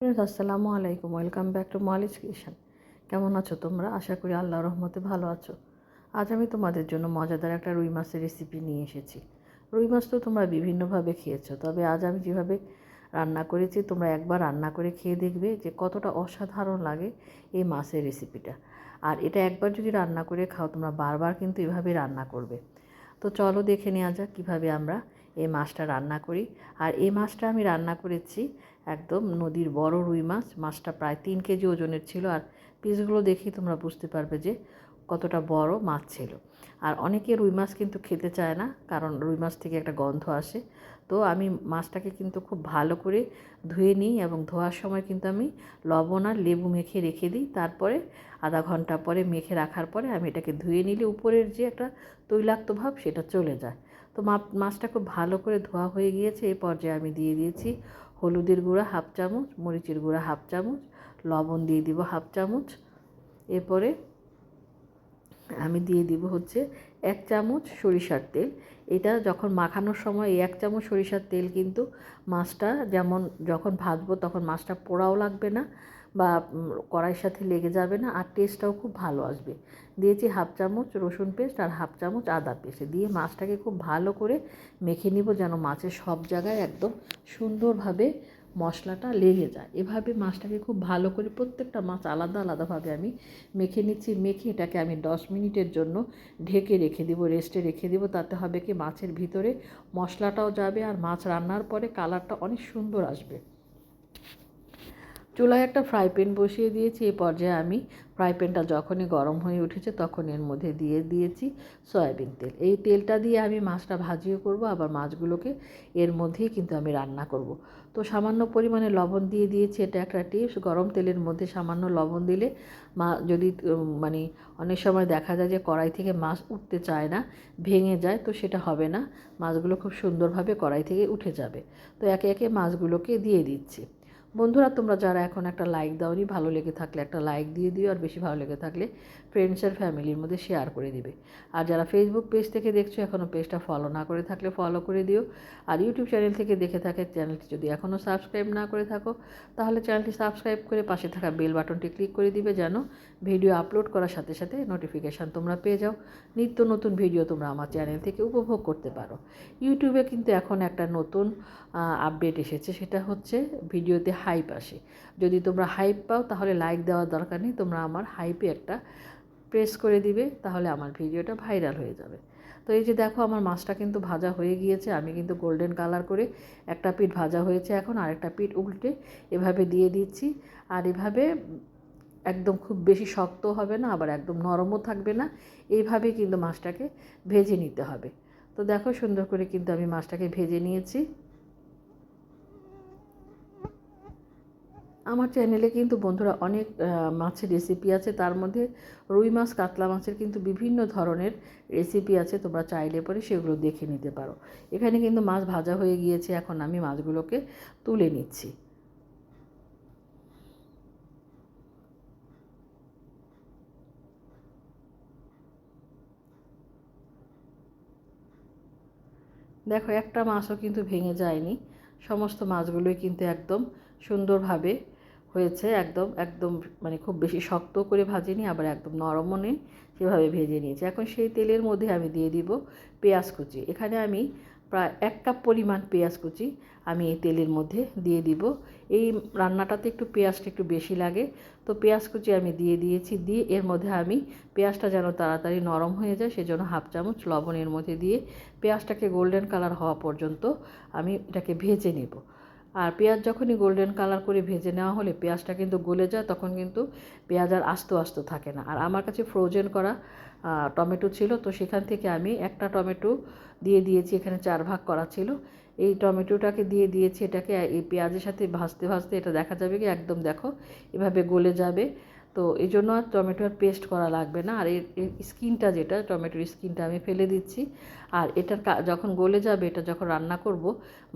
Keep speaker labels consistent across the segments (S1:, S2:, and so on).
S1: আসসালামু আলাইকুম। Welcome back to Molly's kitchen. কেমন আছো তোমরা? আশা করি আল্লাহ রহমতে ভালো আছো। আজ আমি তোমাদের জন্য মজাদার একটা রুই মাছের রেসিপি নিয়ে এসেছি। রুই মাছ তো তোমরা বিভিন্নভাবে খেয়েছো, তবে আজ আমি যেভাবে রান্না করেছি, তোমরা একবার রান্না করে খেয়ে দেখবে যে কতটা অসাধারণ লাগে এই মাছের রেসিপিটা আর এটা একবার যদি রান্না করে খাও, তোমরা বারবার কিন্তু এভাবে রান্না করবে। তো চলো দেখে নেওয়া যাক কীভাবে আমরা এই মাছটা রান্না করি। আর এই মাছটা আমি রান্না করেছি একদম নদীর বড় রুই মাছ, মাছটা প্রায় তিন কেজি ওজনের ছিল আর পিসগুলো দেখেই তোমরা বুঝতে পারবে যে কতটা বড় মাছ ছিল। আর অনেকে রুই মাছ কিন্তু খেতে চায় না, কারণ রুই মাছ থেকে একটা গন্ধ আসে। তো আমি মাছটাকে কিন্তু খুব ভালো করে ধুয়ে নিই এবং ধোয়ার সময় কিন্তু আমি লবণ আর লেবু মেখে রেখে দিই। তারপরে আধা ঘণ্টা পরে মেখে রাখার পরে আমি এটাকে ধুয়ে নিলে উপরের যে একটা তৈলাক্ত ভাব সেটা চলে যায়। তো মাছটা খুব ভালো করে ধোয়া হয়ে গিয়েছে এই পর্যায়ে আমি দিয়ে দিয়েছি হলুদের গুঁড়া হাফ চামচ, মরিচের গুঁড়া হাফ চামচ, লবণ দিয়ে দিব হাফ চামচ। এরপরে আমি দিয়ে দিব হচ্ছে এক চামচ সরিষার তেল। এটা যখন মাখানোর সময় এই এক চামচ সরিষার তেল কিন্তু মাছটা যেমন যখন ভাজবো তখন মাছটা পোড়াও লাগবে না। বা কড়াইয়ের সাথে লেগে যাবে না আর টেস্টটাও খুব ভালো আসবে। দিয়েছি হাফ চামচ রসুন পেস্ট আর হাফ চামচ আদা পেস্ট দিয়ে মাছটাকে খুব ভালো করে মেখে নিব যেন মাছের সব জায়গায় একদম সুন্দরভাবে মশলাটা লেগে যায়। এভাবে মাছটাকে খুব ভালো করে প্রত্যেকটা মাছ আলাদা আলাদাভাবে আমি মেখে নিচ্ছি। মেখে এটাকে আমি দশ মিনিটের জন্য ঢেকে রেখে দিব রেস্টে রেখে দিব। তাতে হবে কি মাছের ভিতরে মশলাটাও যাবে আর মাছ রান্নার পরে কালারটা অনেক সুন্দর আসবে। চুলায় একটা ফ্রাই প্যান বসিয়ে দিয়েছি। এই পর্যায়ে আমি ফ্রাই প্যানটা যখনই গরম হয়ে উঠেছে তখন এর মধ্যে দিয়ে দিয়েছি সয়াবিন তেল। এই তেলটা দিয়ে আমি মাছটা ভাজিও করব, আবার মাছগুলোকে এর মধ্যেই কিন্তু আমি রান্না করব। তো সামান্য পরিমাণে লবণ দিয়ে দিয়েছি, এটা একটা টিপস। গরম তেলের মধ্যে সামান্য লবণ দিলে মা যদি মানে অনেক সময় দেখা যায় যে কড়াই থেকে মাছ উঠতে চায় না, ভেঙে যায়, তো সেটা হবে না। মাছগুলো খুব সুন্দরভাবে কড়াই থেকে উঠে যাবে। তো একে একে মাছগুলোকে দিয়ে দিচ্ছি। বন্ধুরা, তোমরা যারা এখন একটা লাইক দাওনি, ভালো লেগে থাকলে একটা লাইক দিয়ে দিও, আর বেশি ভালো লেগে থাকলে ফ্রেন্ডস আর ফ্যামিলির মধ্যে শেয়ার করে দিবে। আর যারা ফেসবুক পেজ থেকে দেখছ এখনও পেজটা ফলো না করে থাকলে ফলো করে দিও। আর ইউটিউব চ্যানেল থেকে দেখে থাকে চ্যানেলটি যদি এখনও সাবস্ক্রাইব না করে থাকো, তাহলে চ্যানেলটি সাবস্ক্রাইব করে পাশে থাকা বেল বাটনটি ক্লিক করে দিবে, যেন ভিডিও আপলোড করার সাথে সাথে নোটিফিকেশান তোমরা পেয়ে যাও। নিত্য নতুন ভিডিও তোমরা আমার চ্যানেল থেকে উপভোগ করতে পারো। ইউটিউবে কিন্তু এখন একটা নতুন আপডেট এসেছে, সেটা হচ্ছে ভিডিওতে হাইপ আসে। যদি তোমরা হাইপ পাও, তাহলে লাইক দেওয়ার দরকার নেই। তোমরা আমার হাইপে একটা প্রেস করে দিবে, তাহলে আমার ভিডিওটা ভাইরাল হয়ে যাবে। তো এই যে দেখো, আমার মাছটা কিন্তু ভাজা হয়ে গিয়েছে। আমি কিন্তু গোল্ডেন কালার করে একটা পিঠ ভাজা হয়েছে এখন, আরেকটা পিঠ উল্টে এভাবে দিয়ে দিচ্ছি। আর এভাবে একদম খুব বেশি শক্ত হবে না, আবার একদম নরমও থাকবে না। এইভাবে কিন্তু মাছটাকে ভেজে নিতে হবে। তো দেখো, সুন্দর করে কিন্তু আমি মাছটাকে ভেজে নিয়েছি। আমার চ্যানেলে কিন্তু বন্ধুরা অনেক মাছের রেসিপি আছে। তার মধ্যে রুই মাছ, কাতলা মাছের কিন্তু বিভিন্ন ধরনের রেসিপি আছে। তোমরা চাইলে পরে সেগুলো দেখে নিতে পারো। এখানে কিন্তু মাছ ভাজা হয়ে গিয়েছে। এখন আমি মাছগুলোকে তুলে নিচ্ছি। দেখো, একটা মাছও কিন্তু ভেঙে যায়নি। সমস্ত মাছগুলোই কিন্তু একদম সুন্দরভাবে হয়েছে, একদম একদম মানে খুব বেশি শক্ত করে ভাজিনি, আবার একদম নরমও নেই, সেভাবে ভেজে নিয়েছি। এখন সেই তেলের মধ্যে আমি দিয়ে দিব পেঁয়াজ কুচি। এখানে আমি প্রায় এক কাপ পরিমাণ পেঁয়াজ কুচি আমি এই তেলের মধ্যে দিয়ে দিব। এই রান্নাটাতে একটু পেঁয়াজটা একটু বেশি লাগে, তো পেঁয়াজ কুচি আমি দিয়ে দিয়েছি, দিয়ে এর মধ্যে আমি পেঁয়াজটা যেন তাড়াতাড়ি নরম হয়ে যায়, সেজন্য হাফ চামচ লবণের মধ্যে দিয়ে পেঁয়াজটাকে গোল্ডেন কালার হওয়া পর্যন্ত আমি এটাকে ভেজে নেব। আর পেঁয়াজ যখনই গোল্ডেন কালার করে ভেজে নেওয়া হলে পেঁয়াজটা কিন্তু গলে যায়, তখন কিন্তু পেঁয়াজ আর আস্ত আস্ত থাকে না। আর আমার কাছে ফ্রোজেন করা টমেটো ছিল, তো সেখান থেকে আমি একটা টমেটো দিয়ে দিয়েছি, এখানে চার ভাগ করা ছিল। এই টমেটোটাকে দিয়ে দিয়েছি, এটাকে, এই পেঁয়াজের সাথে ভাজতে ভাজতে এটা দেখা যাবে কি, একদম দেখো, এভাবে গলে যাবে। তো এই জন্য আর টমেটোর পেস্ট করা লাগবে না। আর এর স্কিনটা যেটা, টমেটোর স্কিনটা আমি ফেলে দিচ্ছি। আর এটার যখন গলে যাবে, এটা যখন রান্না করব,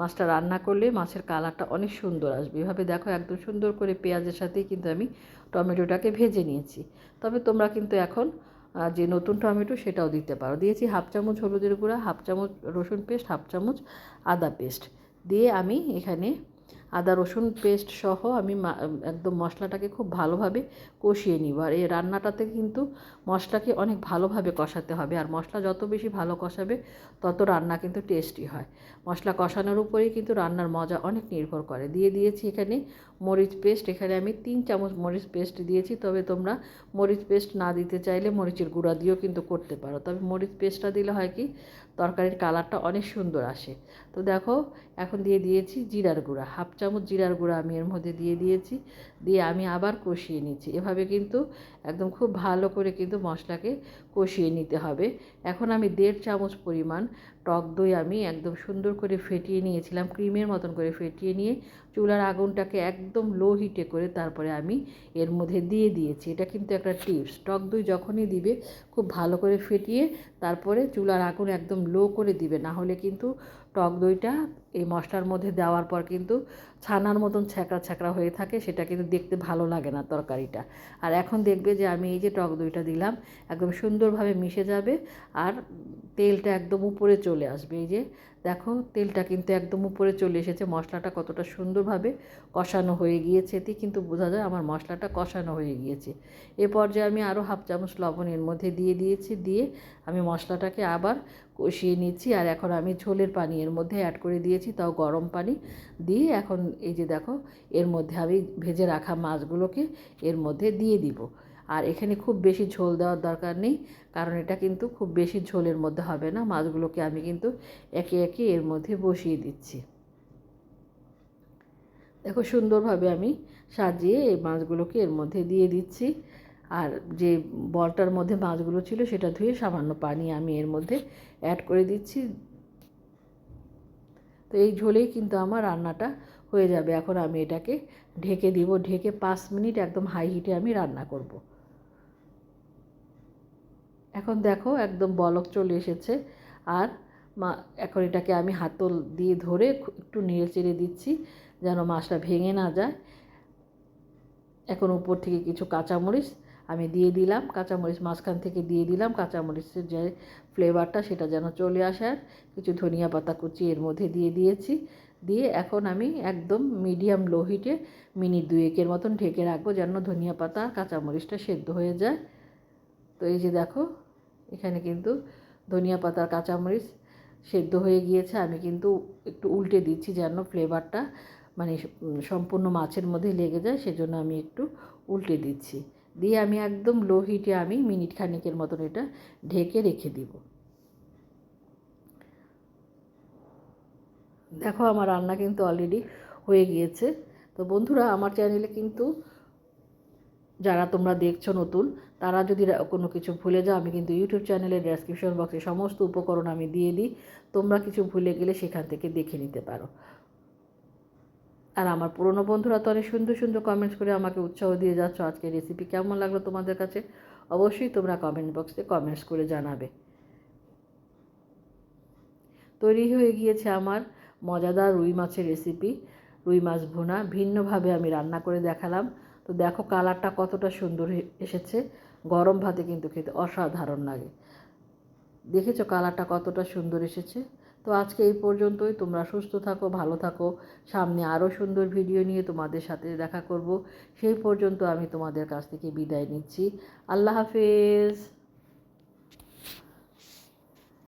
S1: মাছটা রান্না করলে মাছের কালারটা অনেক সুন্দর আসবে। এভাবে দেখো একদম সুন্দর করে পেঁয়াজের সাথেই কিন্তু আমি টমেটোটাকে ভেজে নিয়েছি। তবে তোমরা কিন্তু এখন যে নতুন টমেটো সেটাও দিতে পারো। দিয়েছি হাফ চামচ হলুদের গুঁড়া, হাফ চামচ রসুন পেস্ট, হাফ চামচ আদা পেস্ট। দিয়ে আমি এখানে আদা, রসুন পেস্ট সহ আমি একদম মশলাটাকে খুব ভালোভাবে কষিয়ে নিব। আর এই রান্নাটাতে কিন্তু মশলাকে অনেক ভালোভাবে কষাতে হবে। আর মশলা যত বেশি ভালো কষাবে, তত রান্না কিন্তু টেস্টি হয়। মশলা কষানোর উপরেই কিন্তু রান্নার মজা অনেক নির্ভর করে। দিয়ে দিয়েছি এখানে মরিচ পেস্ট এখানে আমি তিন চামচ মরিচ পেস্ট দিয়েছি। তবে তোমরা মরিচ পেস্ট না দিতে চাইলে মরিচের গুঁড়া দিয়েও কিন্তু করতে পারো। তবে মরিচ পেস্টটা দিলে হয় কি, তরকারির কালারটা অনেক সুন্দর আসে। তো দেখো, এখন দিয়ে দিয়েছি জিরার গুঁড়া। হাফ চামচ জিরার গুঁড়া আমি এর মধ্যে দিয়ে দিয়েছি। দিয়ে আমি আবার কষিয়ে নিচ্ছি। এভাবে কিন্তু একদম খুব ভালো করে কিন্তু মশলাকে কষিয়ে নিতে হবে। এখন আমি দেড় চামচ পরিমাণ টক দই আমি একদম সুন্দর করে ফেটিয়ে নিয়েছিলাম, ক্রিমের মতন করে ফেটিয়ে নিয়ে চুলার আগুনটাকে একদম লো হিটে করে তারপরে আমি এর মধ্যে দিয়ে দিয়েছি। এটা কিন্তু একটা টিপস টক দই যখনই দিবে খুব ভালো করে ফেটিয়ে তারপরে চুলার আগুন একদম লো করে দিবে। না হলে কিন্তু টক দইটা এই মশলার মধ্যে দেওয়ার পর কিন্তু ছানার মতন ছ্যাঁকড়া ছ্যাঁকড়া হয়ে থাকে, সেটা কিন্তু দেখতে ভালো লাগে না তরকারিটা। আর এখন দেখবে যে আমি এই যে টক দইটা দিলাম, একদম সুন্দরভাবে মিশে যাবে আর তেলটা একদম উপরে চলে আসবে। এই যে দেখো, তেলটা কিন্তু একদম উপরে চলে এসেছে, মশলাটা কতটা সুন্দরভাবে কষানো হয়ে গিয়েছে। এতে কিন্তু বোঝা যায় আমার মশলাটা কষানো হয়ে গিয়েছে। এ পর্যায়ে আমি আরও হাফ চামচ লবণ এর মধ্যে দিয়ে দিয়েছি, দিয়ে আমি মশলাটাকে আবার কষিয়ে নিচ্ছি আর এখন আমি ঝোলের পানি এর মধ্যে অ্যাড করে দিয়েছি, তাও গরম পানি দিয়ে এখন এই যে দেখো, এর মধ্যে আমি ভেজে রাখা মাছগুলোকে এর মধ্যে দিয়ে দিব। আর এখানে খুব বেশি ঝোল দেওয়ার দরকার নেই, কারণ এটা কিন্তু খুব বেশি ঝোলের মধ্যে হবে না, মাছগুলোকে আমি কিন্তু একে একে এর মধ্যে বসিয়ে দিচ্ছি। দেখো সুন্দরভাবে আমি সাজিয়ে এই মাছগুলোকে এর মধ্যে দিয়ে দিচ্ছি। আর যে বলটার মধ্যে মাছগুলো ছিল সেটা ধুয়ে সামান্য পানি আমি এর মধ্যে অ্যাড করে দিচ্ছি। তো এই ঝোলেই কিন্তু আমার রান্নাটা হয়ে যাবে। এখন আমি এটাকে ঢেকে দিব। ঢেকে পাঁচ মিনিট একদম হাই হিটে আমি রান্না করব। এখন দেখো একদম বলক চলে এসেছে। আর মা, এখন এটাকে আমি হাতল দিয়ে ধরে একটু নেড়ে চেড়ে দিচ্ছি যেন মাছটা ভেঙে না যায়। এখন উপর থেকে কিছু কাঁচামরিচ আমি দিয়ে দিলাম, কাঁচামরিচ মাঝখান থেকে দিয়ে দিলাম, কাঁচামরিচের যে ফ্লেভারটা সেটা যেন চলে আসে আর কিছু ধনিয়া পাতা কুচি এর মধ্যে দিয়ে দিয়েছি। দিয়ে এখন আমি একদম মিডিয়াম লো হিটে মিনিট দুয়েকের মতন ঢেকে রাখব যেন ধনিয়া পাতা, কাঁচামরিচটা সেদ্ধ হয়ে যায়। তো এই যে দেখো, এখানে কিন্তু ধনিয়া পাতার কাঁচামরিচ সেদ্ধ হয়ে গিয়েছে। আমি কিন্তু একটু উল্টে দিচ্ছি যেন ফ্লেভারটা মানে সম্পূর্ণ মাছের মধ্যে লেগে যায়, সেজন্য আমি একটু উল্টে দিচ্ছি। দিয়ে আমি একদম লো হিটে আমি মিনিট খানিকের মতন এটা ঢেকে রেখে দিব। দেখো আমার রান্না কিন্তু অলরেডি হয়ে গিয়েছে। তো বন্ধুরা, আমার চ্যানেলে কিন্তু যারা তোমরা দেখছ নতুন, তারা যদি কোনো কিছু ভুলে যাও, আমি কিন্তু ইউটিউব চ্যানেলের ডেসক্রিপশন বক্সে সমস্ত উপকরণ আমি দিয়ে দিই। তোমরা কিছু ভুলে গেলে সেখান থেকে দেখে নিতে পারো। আর আমার পুরনো বন্ধুরা তো অনেক সুন্দর সুন্দর কমেন্টস করে আমাকে উৎসাহ দিয়ে যাচ্ছ। আজকে রেসিপি কেমন লাগল তোমাদের কাছে? অবশ্যই তোমরা কমেন্ট বক্সে কমেন্টস করে জানাবে। তৈরি হয়ে গিয়েছে আমার মজাদার রুই মাছের রেসিপি রুই মাছ ভুনা, ভিন্নভাবে আমি রান্না করে দেখালাম। তো দেখো কালারটা কতটা সুন্দর এসেছে। গরম ভাতে কিন্তু খেতে অসাধারণ লাগে। দেখেছ কালারটা কতটা সুন্দর এসেছে। তো আজকে এই পর্যন্তই। তোমরা সুস্থ থাকো, ভালো থাকো। সামনে আরও সুন্দর ভিডিও নিয়ে তোমাদের সাথে দেখা করব। সেই পর্যন্ত আমি তোমাদের কাছ থেকে বিদায় নিচ্ছি। আল্লাহ হাফেজ।